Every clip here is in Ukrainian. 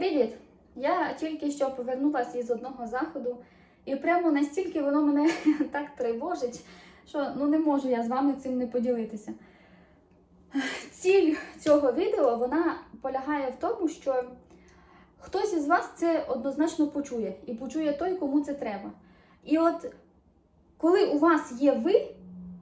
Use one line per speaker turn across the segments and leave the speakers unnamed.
Привіт! Я тільки що повернулася із одного заходу, і прямо настільки воно мене так тривожить, що ну не можу я з вами цим не поділитися. Ціль цього відео вона полягає в тому, що хтось із вас це однозначно почує, і почує той, кому це треба. І от коли у вас є ви,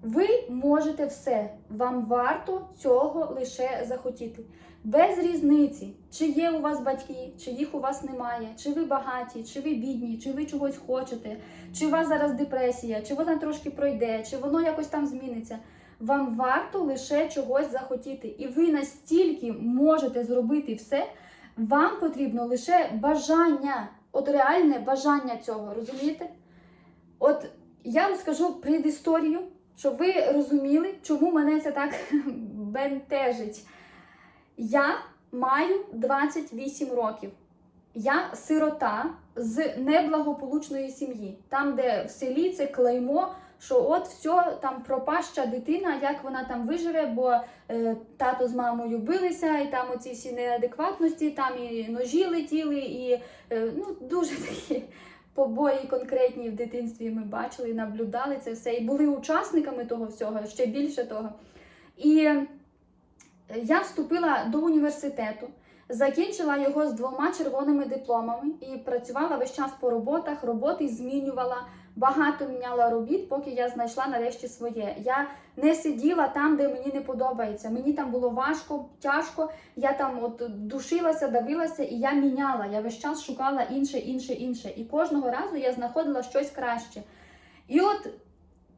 ви можете все. Вам варто цього лише захотіти. Без різниці, чи є у вас батьки, чи їх у вас немає, чи ви багаті, чи ви бідні, чи ви чогось хочете, чи у вас зараз депресія, чи вона трошки пройде, чи воно якось там зміниться. Вам варто лише чогось захотіти. І ви настільки можете зробити все, вам потрібно лише бажання, от реальне бажання цього, розумієте? От я розкажу предісторію, щоб ви розуміли, чому мене це так бентежить. Я маю 28 років. Я сирота з неблагополучної сім'ї. Там, де в селі це клеймо, що от все, там пропаща дитина, як вона там виживе, бо е, тато з мамою билися, і там оці всі неадекватності, там і ножі летіли, і е, ну, дуже такі побої конкретні в дитинстві ми бачили, наблюдали це все, і були учасниками того всього, ще більше того. І я вступила до університету, закінчила його з двома червоними дипломами і працювала весь час по роботах, роботи змінювала, багато міняла робіт, поки я знайшла нарешті своє. Я не сиділа там, де мені не подобається. Мені там було важко, тяжко. Я там от душилася, давилася, і я міняла. Я весь час шукала інше, інше, інше. І кожного разу я знаходила щось краще. І от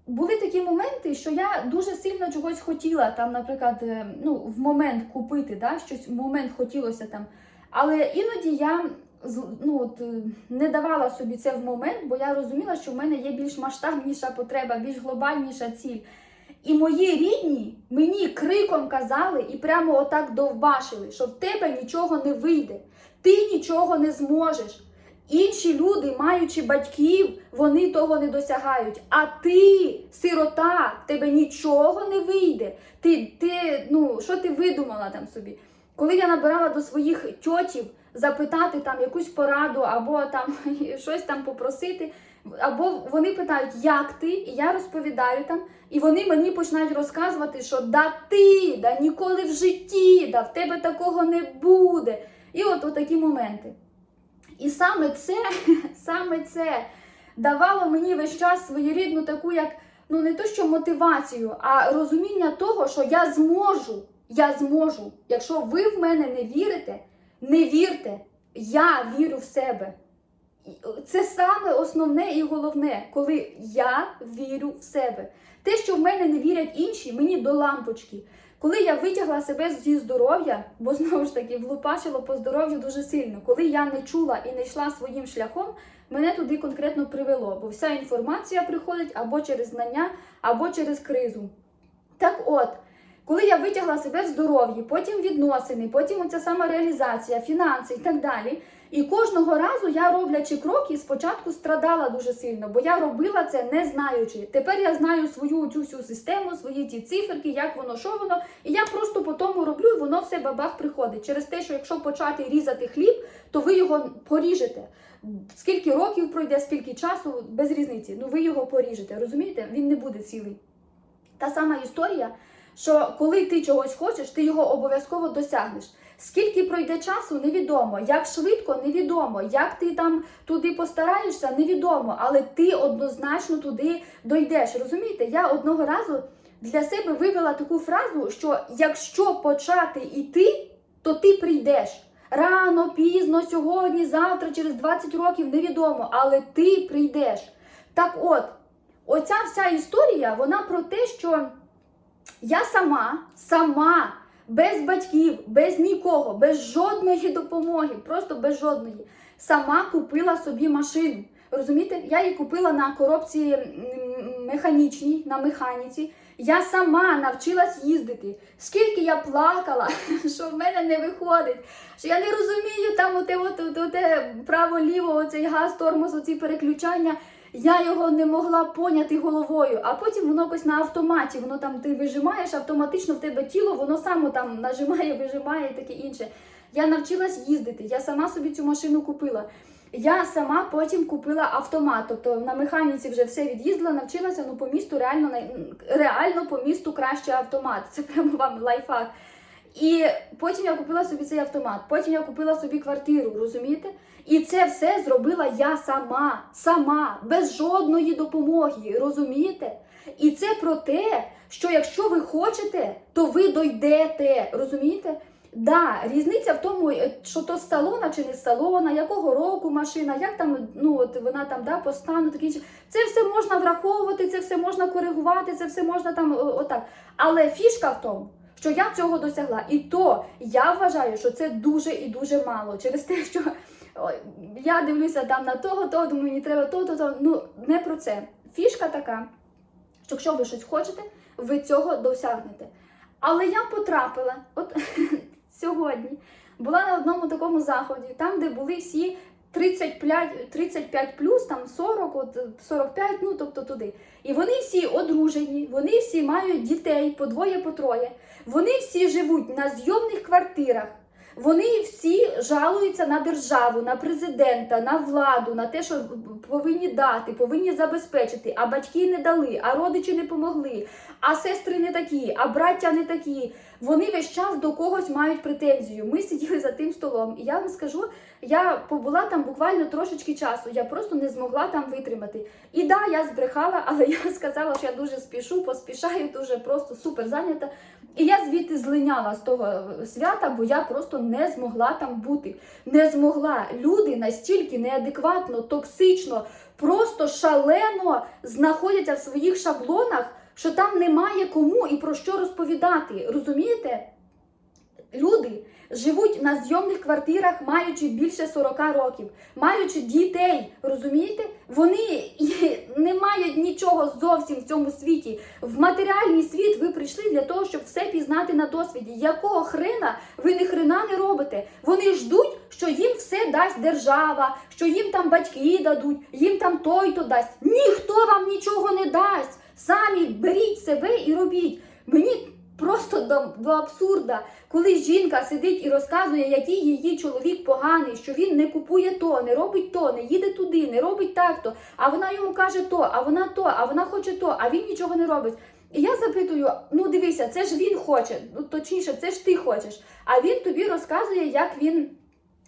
були такі моменти, що я дуже сильно чогось хотіла, там, наприклад, е, ну, в момент купити, да, щось в момент хотілося там. Але іноді я ну, от, е, не давала собі це в момент, бо я розуміла, що в мене є більш масштабніша потреба, більш глобальніша ціль. І мої рідні мені криком казали і прямо отак довбашили, що в тебе нічого не вийде, ти нічого не зможеш. Інші люди, маючи батьків, вони того не досягають. А ти, сирота, в тебе нічого не вийде. Ти, ти, ну, що ти видумала там собі? Коли я набирала до своїх тьотів запитати там якусь пораду, або там щось там попросити, або вони питають, як ти, і я розповідаю там, і вони мені починають розказувати, що да ти, да ніколи в житті, да в тебе такого не буде. І от, от такі моменти. І саме це, саме це давало мені весь час своєрідну таку, як ну не то що мотивацію, а розуміння того, що я зможу, я зможу. Якщо ви в мене не вірите, не вірте, я вірю в себе. Це саме основне і головне, коли я вірю в себе. Те, що в мене не вірять інші, мені до лампочки. Коли я витягла себе зі здоров'я, бо знову ж таки влупачило по здоров'ю дуже сильно, коли я не чула і не йшла своїм шляхом, мене туди конкретно привело, бо вся інформація приходить або через знання, або через кризу. Так от, коли я витягла себе в здоров'ї, потім відносини, потім оця сама реалізація, фінанси і так далі. І кожного разу я, роблячи кроки, спочатку страдала дуже сильно, бо я робила це не знаючи. Тепер я знаю свою цю всю систему, свої ті циферки, як воно, що воно. І я просто по тому роблю, і воно все бабах приходить. Через те, що якщо почати різати хліб, то ви його поріжете. Скільки років пройде, скільки часу, без різниці. Ну ви його поріжете. Розумієте? Він не буде цілий. Та сама історія, що коли ти чогось хочеш, ти його обов'язково досягнеш. Скільки пройде часу, невідомо. Як швидко, невідомо. Як ти там туди постараєшся, невідомо. Але ти однозначно туди дойдеш. Розумієте? Я одного разу для себе вивела таку фразу, що якщо почати йти, то ти прийдеш. Рано, пізно, сьогодні, завтра, через 20 років, невідомо, але ти прийдеш. Так от, оця вся історія, вона про те, що я сама, сама, без батьків, без нікого, без жодної допомоги, просто без жодної, сама купила собі машину. Розумієте, я її купила на коробці механічній, на механіці. Я сама навчилась їздити. Скільки я плакала, що в мене не виходить, що я не розумію там оте, оте, оте, право-ліво, оцей газ, тормоз, оці переключання. Я його не могла поняти головою, а потім воно якось на автоматі, воно там ти вижимаєш, автоматично в тебе тіло, воно само там нажимає, вижимає і таке інше. Я навчилась їздити, я сама собі цю машину купила. Я сама потім купила автомат, тобто на механіці вже все від'їздила, навчилася ну по місту реально реально по місту краще автомат. Це прямо вам лайфхак. І потім я купила собі цей автомат, потім я купила собі квартиру, розумієте? І це все зробила я сама, сама, без жодної допомоги, розумієте? І це про те, що якщо ви хочете, то ви дойдете, розумієте? Да, різниця в тому, е, що то з салона чи не з салона, якого року машина, як там ну от вона там да, по стану такі. чи- Це все можна враховувати, це все можна коригувати, це все можна там отак. Але фішка в тому, що я цього досягла. І то я вважаю, що це дуже і дуже мало. Через те, що я дивлюся там на того, того, думаю, мені треба то, то, то. Ну не про це. Фішка така, що якщо ви щось хочете, ви цього досягнете. Але я потрапила, от сьогодні була на одному такому заході, там, де були всі 35, 35 плюс, там 40, от 45, ну тобто туди. І вони всі одружені, вони всі мають дітей по двоє, по троє. Вони всі живуть на зйомних квартирах. Вони всі жалуються на державу, на президента, на владу, на те, що повинні дати, повинні забезпечити, а батьки не дали, а родичі не помогли, а сестри не такі, а браття не такі. Вони весь час до когось мають претензію. Ми сиділи за тим столом, і я вам скажу, я побула там буквально трошечки часу. Я просто не змогла там витримати. І да, я збрехала, але я сказала, що я дуже спішу, поспішаю, дуже просто супер зайнята. І я звідти злиняла з того е, свята, бо я просто не змогла там бути. Не змогла. Люди настільки неадекватно, токсично, просто шалено знаходяться в своїх шаблонах, що там немає кому і про що розповідати. Розумієте? Люди живуть на зйомних квартирах, маючи більше 40 років, маючи дітей, розумієте? Вони не мають нічого зовсім в цьому світі. В матеріальний світ ви прийшли для того, щоб все пізнати на досвіді. Якого хрена ви ні хрена не робите? Вони ждуть, що їм все дасть держава, що їм там батьки дадуть, їм там той то дасть. Ніхто вам нічого не дасть. Самі беріть себе і робіть. Мені просто до, до абсурда, коли жінка сидить і розказує, який її чоловік поганий, що він не купує то, не робить то, не їде туди, не робить так-то, а вона йому каже то, а вона то, а вона хоче то, а він нічого не робить. І я запитую: ну дивися, це ж він хоче, ну точніше, це ж ти хочеш. А він тобі розказує, як він.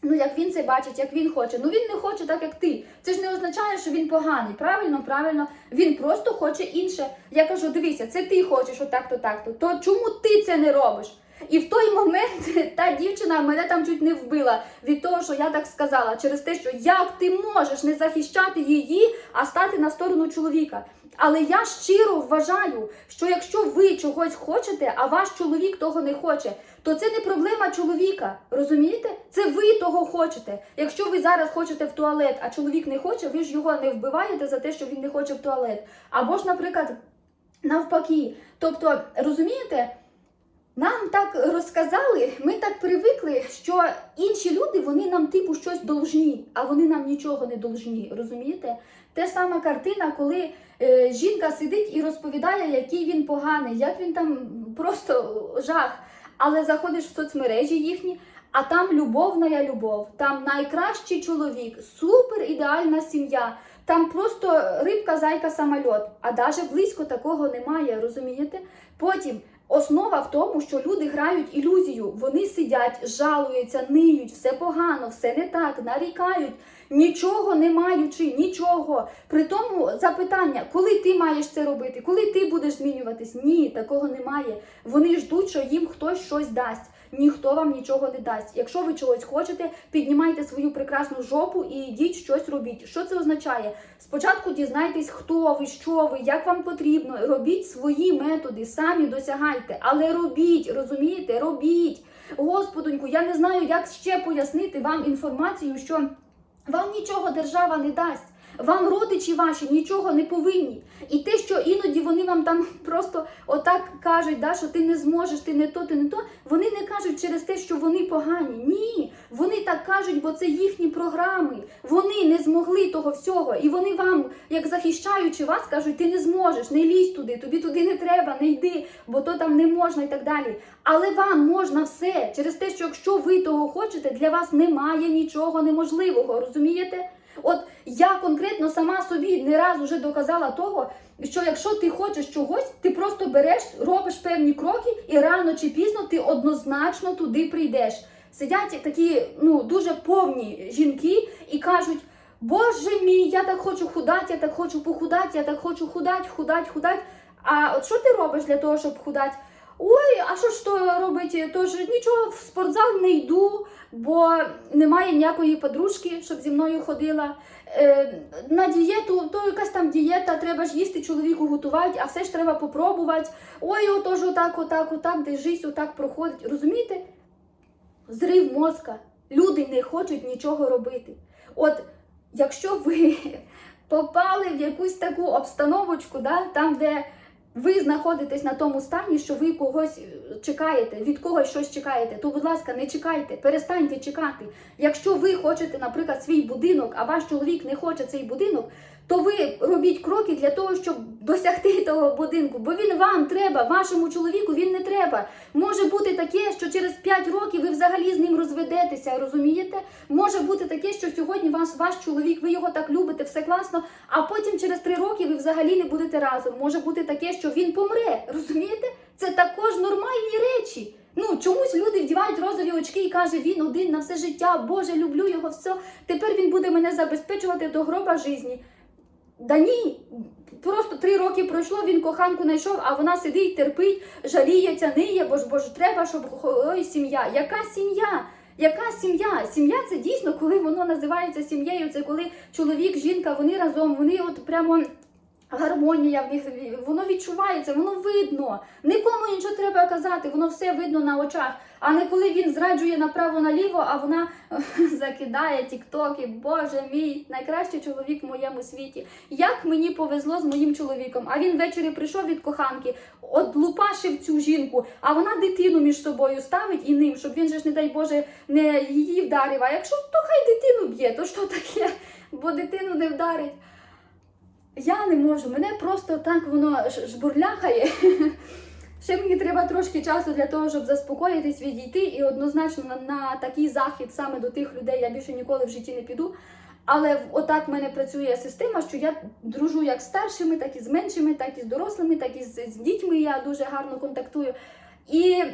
Ну, як він це бачить, як він хоче. Ну він не хоче так, як ти. Це ж не означає, що він поганий. Правильно, правильно. Він просто хоче інше. Я кажу: дивися, це ти хочеш отак-то, так-то. То чому ти це не робиш? І в той момент та дівчина мене там чуть не вбила від того, що я так сказала, через те, що як ти можеш не захищати її, а стати на сторону чоловіка. Але я щиро вважаю, що якщо ви чогось хочете, а ваш чоловік того не хоче, то це не проблема чоловіка. Розумієте? Це ви того хочете. Якщо ви зараз хочете в туалет, а чоловік не хоче, ви ж його не вбиваєте за те, що він не хоче в туалет. Або ж, наприклад, навпаки. Тобто, розумієте? Нам так розказали, ми так привикли, що інші люди вони нам типу щось должні, а вони нам нічого не должні. Розумієте? Те сама картина, коли е, жінка сидить і розповідає, який він поганий, як він там просто жах. Але заходиш в соцмережі їхні, а там любовна любов, там найкращий чоловік, супер ідеальна сім'я. Там просто рибка, зайка, самольот. А навіть близько такого немає, розумієте? Потім Основа в тому, що люди грають ілюзію. Вони сидять, жалуються, ниють, все погано, все не так, нарікають, нічого не маючи, нічого. При тому запитання, коли ти маєш це робити, коли ти будеш змінюватись? Ні, такого немає. Вони ждуть, що їм хтось щось дасть. Ніхто вам нічого не дасть. Якщо ви чогось хочете, піднімайте свою прекрасну жопу і йдіть щось робіть. Що це означає? Спочатку дізнайтесь, хто ви, що ви, як вам потрібно. Робіть свої методи, самі досягайте, але робіть, розумієте? Робіть. Господоньку, я не знаю, як ще пояснити вам інформацію, що вам нічого держава не дасть. Вам родичі ваші нічого не повинні. І те, що іноді вони вам там просто отак кажуть, да, що ти не зможеш, ти не то, ти не то. Вони не кажуть через те, що вони погані. Ні, вони так кажуть, бо це їхні програми. Вони не змогли того всього. І вони вам, як захищаючи вас, кажуть, ти не зможеш, не лізь туди, тобі туди не треба, не йди, бо то там не можна і так далі. Але вам можна все через те, що якщо ви того хочете, для вас немає нічого неможливого. Розумієте? От я конкретно сама собі не раз уже доказала того, що якщо ти хочеш чогось, ти просто береш, робиш певні кроки, і рано чи пізно ти однозначно туди прийдеш. Сидять такі ну дуже повні жінки і кажуть. Боже мій, я так хочу худати, я так хочу похудати, я так хочу худати, худати, худати. А от що ти робиш для того, щоб худати? Ой, а що ж то робити? Тож нічого в спортзал не йду, бо немає ніякої подружки, щоб зі мною ходила. Е, на дієту, то якась там дієта, треба ж їсти чоловіку готувати, а все ж треба попробувати. Ой, отож, отак, отак, отак, де жизнь отак проходить. Розумієте? Зрив мозка. Люди не хочуть нічого робити. От якщо ви попали в якусь таку обстановочку, да, там, де ви знаходитесь на тому стані, що ви когось е, чекаєте, від когось щось чекаєте, то, будь ласка, не чекайте, перестаньте чекати. Якщо ви хочете, наприклад, свій будинок, а ваш чоловік не хоче цей будинок, то ви робіть кроки для того, щоб досягти того будинку, бо він вам треба, вашому чоловіку він не треба. Може бути таке, що через 5 років ви взагалі з ним розведетеся, розумієте? Може бути таке, що сьогодні ваш, ваш чоловік, ви його так любите, все класно, а потім через 3 роки ви взагалі не будете разом. Може бути таке, що він помре, розумієте? Це також нормальні речі. Ну, чомусь люди вдівають розові очки і каже, він один на все життя, Боже, люблю його, все. Тепер він буде мене забезпечувати до гроба житті. Да ні, просто три роки пройшло, він коханку знайшов, а вона сидить, терпить, жаліється, ниє, бо ж бо ж треба, щоб ой, сім'я. Яка сім'я? Яка сім'я? Сім'я це дійсно, коли воно називається сім'єю. Це коли чоловік, жінка, вони разом, вони от прямо. Гармонія в них воно відчувається, воно видно. Нікому нічого треба казати, воно все видно на очах. А не коли він зраджує направо-наліво, а вона закидає тіктоки. Боже мій, найкращий чоловік в моєму світі. Як мені повезло з моїм чоловіком? А він ввечері прийшов від коханки, одлупашив цю жінку, а вона дитину між собою ставить і ним, щоб він же ж, не дай Боже, не її вдарив. А якщо то хай дитину б'є, то що таке? Бо дитину не вдарить. Я не можу, мене просто так воно жбурляхає. Ще мені треба трошки часу для того, щоб заспокоїтись, відійти, і однозначно на, на такий захід саме до тих людей я більше ніколи в житті не піду. Але отак в мене працює система, що я дружу як з старшими, так і з меншими, так і з дорослими, так і з, з дітьми. Я дуже гарно контактую. І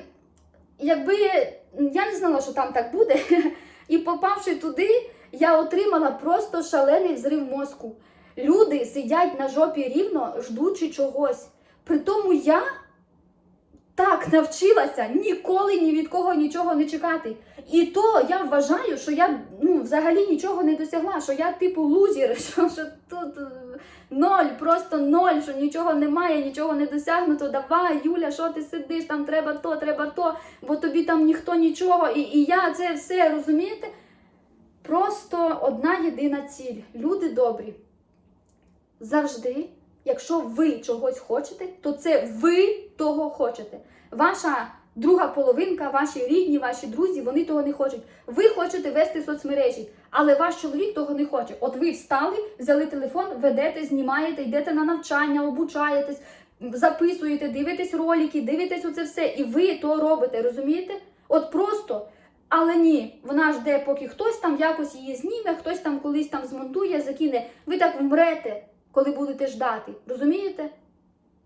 якби я не знала, що там так буде, і попавши туди, я отримала просто шалений взрив мозку. Люди сидять на жопі рівно, ждучи чогось. При тому я так навчилася ніколи ні від кого нічого не чекати. І то я вважаю, що я ну, взагалі нічого не досягла, що я типу лузір, що, що тут е, ноль, просто ноль, що нічого немає, нічого не досягнуто. Давай, Юля, що ти сидиш, там треба то, треба то, бо тобі там ніхто нічого. І, і я це все розумієте? Просто одна єдина ціль. Люди добрі. Завжди, якщо ви чогось хочете, то це ви того хочете. Ваша друга половинка, ваші рідні, ваші друзі, вони того не хочуть. Ви хочете вести соцмережі, але ваш чоловік того не хоче. От ви встали, взяли телефон, ведете, знімаєте, йдете на навчання, обучаєтесь, записуєте, дивитесь ролики, дивитесь оце все, і ви то робите, розумієте? От просто. Але ні, вона жде, поки хтось там якось її зніме, хтось там колись там змонтує, закине. Ви так вмрете, коли будете ждати. Розумієте?